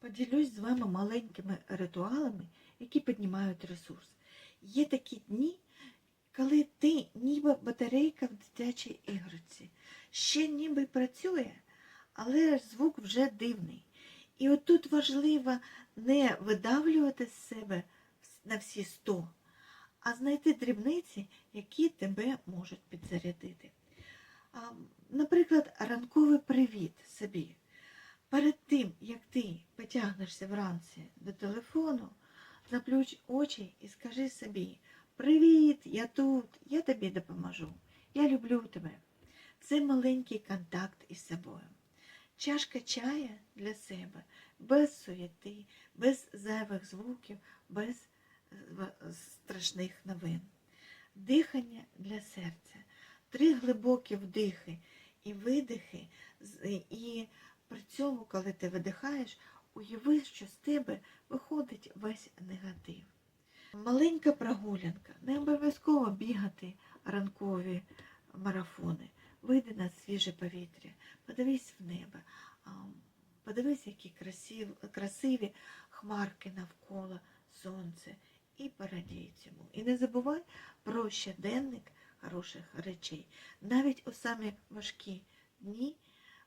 Поділюсь з вами маленькими ритуалами, які піднімають ресурс. Є такі дні, коли ти ніби батарейка в дитячій іграшці. Ще ніби працює, але звук вже дивний. І отут важливо не видавлювати з себе на всі сто, а знайти дрібниці, які тебе можуть підзарядити. Наприклад, ранковий привіт собі. Перед тим, як ти потягнешся вранці до телефону, заплющ очі і скажи собі: Привіт, я тут, я тобі допоможу, я люблю тебе. Це маленький контакт із собою. Чашка чая для себе, без суєти, без зайвих звуків, без е, страшних новин. Дихання для серця. Три глибокі вдихи і видихи, і при цьому, коли ти видихаєш, уяви, що з тебе виходить весь негатив. Маленька прогулянка, не обов'язково бігати ранкові марафони. Вийди на свіже повітря, подивись в небо, подивись, які красиві, красиві хмарки навколо сонце, і порадій цьому. І не забувай про щоденник хороших речей. Навіть у самі важкі дні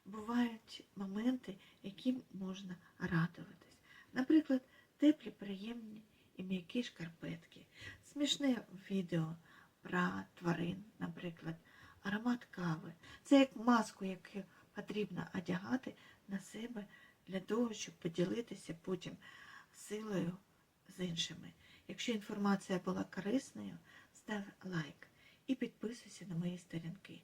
бувають моменти, яким можна радуватись. Наприклад, теплі, приємні і м'які шкарпетки, смішне відео про тварин, наприклад, аромат кави. Це як маску, яку потрібно одягати на себе для того, щоб поділитися потім силою з іншими. Якщо інформація була корисною, став лайк і підписуйся на мої сторінки.